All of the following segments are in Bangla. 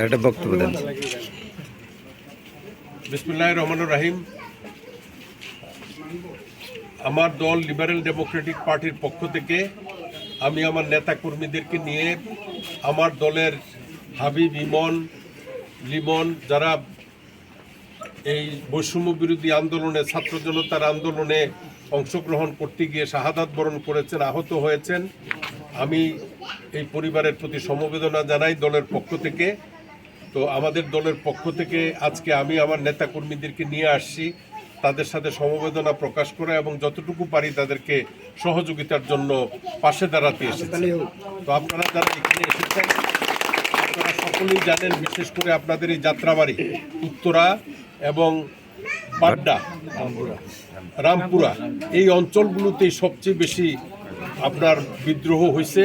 একটা বক্তব্য দেন। বিসমুল্লাহ রহমানুর রাহিম। আমার দল লিবারেল ডেমোক্রেটিক পার্টির পক্ষ থেকে আমি আমার নেতা কর্মীদেরকে নিয়ে আমার দলের হাবিব ইমন, লিমন, যারা এই বৈষম্য বিরোধী আন্দোলনে, ছাত্র জনতার আন্দোলনে অংশগ্রহণ করতে গিয়ে শাহাদাত বরণ করেছেন, আহত হয়েছেন, আমি এই পরিবারের প্রতি সমবেদনা জানাই দলের পক্ষ থেকে। তো আমাদের দলের পক্ষ থেকে আজকে আমি আমার নেতা কর্মীদেরকে নিয়ে আসছি, তাদের সাথে সমবেদনা প্রকাশ করা এবং যতটুকু পারি তাদেরকে সহযোগিতার জন্য পাশে দাঁড়াতে এসেছি। তো আপনারা যারা এখানে এসেছেন, আপনারা সকলেই জানেন, বিশেষ করে আপনাদের এই যাত্রাবাড়ি, উত্তরা এবং বাড্ডা রামপুরা, এই অঞ্চলগুলোতেই সবচেয়ে বেশি আপনার বিদ্রোহ হয়েছে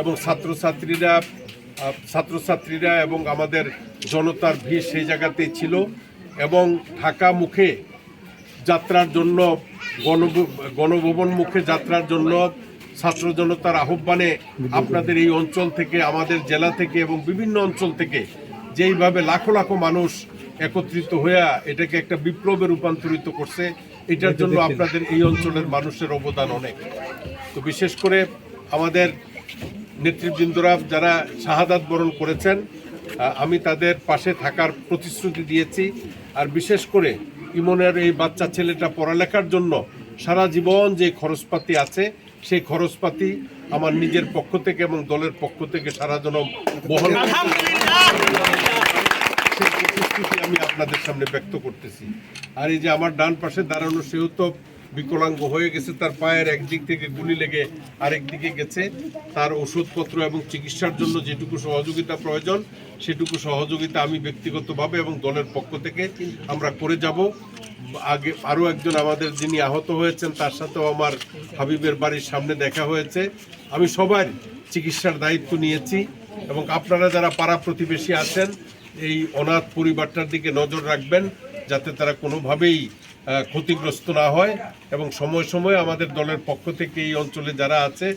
এবং ছাত্রছাত্রীরা ছাত্রছাত্রীরা এবং আমাদের জনতার ভিড় সেই জায়গাতেই ছিল এবং ঢাকা মুখে যাত্রার জন্য গণ গণভবন মুখে যাত্রার জন্য ছাত্র জনতার আহ্বানে আপনাদের এই অঞ্চল থেকে আমাদের জেলা থেকে এবং বিভিন্ন অঞ্চল থেকে যেইভাবে লাখো লাখো মানুষ একত্রিত হইয়া এটাকে একটা বিপ্লবে রূপান্তরিত করছে এটার জন্য আপনাদের এই অঞ্চলের মানুষের অবদান অনেক। তো বিশেষ করে আমাদের নেতৃবৃন্দরা যারা শাহাদাত বরণ করেছেন আমি তাদের পাশে থাকার প্রতিশ্রুতি দিয়েছি। আর বিশেষ করে ইমনের এই বাচ্চা ছেলেটা পড়ালেখার জন্য সারা জীবন যে খরচপাতি আছে, সেই খরচপাতি আমার নিজের পক্ষ থেকে এবং দলের পক্ষ থেকে সারা জন বহন আমি আপনাদের সামনে ব্যক্ত করতেছি। আর এই যে আমার ডান পাশে দাঁড়ানো সেও তো বিকলাঙ্গ হয়ে গেছে, তার পায়ের একদিক থেকে গুলি লেগে আরেক দিকে গেছে। তার ওষুধপত্র এবং চিকিৎসার জন্য যেটুকু সহযোগিতা প্রয়োজন, সেটুকু সহযোগিতা আমি ব্যক্তিগতভাবে এবং দলের পক্ষ থেকে আমরা করে যাব। আগে আরও একজন আমাদের যিনি আহত হয়েছেন, তার সাথেও আমার হাবিবের বাড়ির সামনে দেখা হয়েছে। আমি সবার চিকিৎসার দায়িত্ব নিয়েছি এবং আপনারা যারা পাড়া প্রতিবেশী আছেন, এই অনাথ পরিবারটার দিকে নজর রাখবেন, যাতে তারা কোনোভাবেই ক্ষতিগ্রস্ত না হয় এবং সময় সময় আমাদের দলের পক্ষ থেকে এই অঞ্চলে যারা আছে,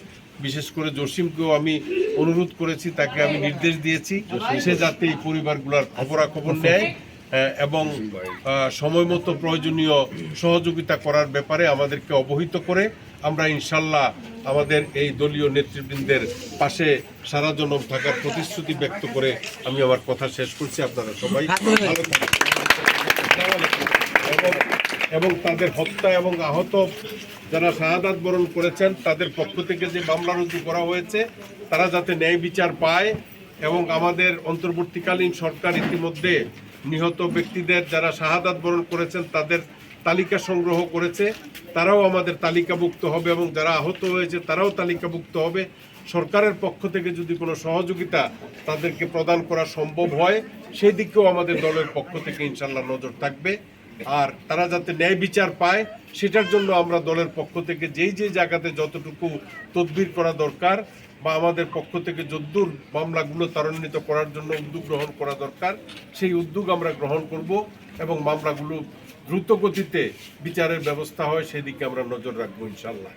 বিশেষ করে জসিমকেও আমি অনুরোধ করেছি, তাকে আমি নির্দেশ দিয়েছি সে যাতে এই পরিবারগুলোর খবরাখবর নেয় এবং সময় মতো প্রয়োজনীয় সহযোগিতা করার ব্যাপারে আমাদেরকে অবহিত করে আমরা ইনশাল্লাহ আমাদের এই দলীয় নেতৃবৃন্দের পাশে সারা জনম থাকার প্রতিশ্রুতি ব্যক্ত করে আমি আমার কথা শেষ করছি। আপনারা সবাই এবং তাদের হত্যা এবং আহত যারা শাহাদাত বরণ করেছেন, তাদের পক্ষ থেকে যে মামলা রুজু করা হয়েছে, তারা যাতে ন্যায় বিচার পায় এবং আমাদের অন্তর্বর্তীকালীন সরকার ইতিমধ্যে নিহত ব্যক্তিদের যারা শাহাদাত বরণ করেছেন, তাদের তালিকা সংগ্রহ করেছে। তারাও আমাদের তালিকাভুক্ত হবে এবং যারা আহত হয়েছে, তারাও তালিকাভুক্ত হবে। সরকারের পক্ষ থেকে যদি কোনো সহযোগিতা তাদেরকে প্রদান করা সম্ভব হয়, সেই দিকেও আমাদের দলের পক্ষ থেকে ইনশাল্লাহ নজর থাকবে। আর তারা যাতে ন্যায় বিচার পায়, সেটার জন্য আমরা দলের পক্ষ থেকে যেই যে জায়গাতে যতটুকু তদবির করা দরকার বা আমাদের পক্ষ থেকে যদ্দুর মামলাগুলো ত্বরান্বিত করার জন্য উদ্যোগ গ্রহণ করা দরকার, সেই উদ্যোগ আমরা গ্রহণ করব এবং মামলাগুলো দ্রুত গতিতে বিচারের ব্যবস্থা হয়, সেদিকে আমরা নজর রাখব ইনশাল্লাহ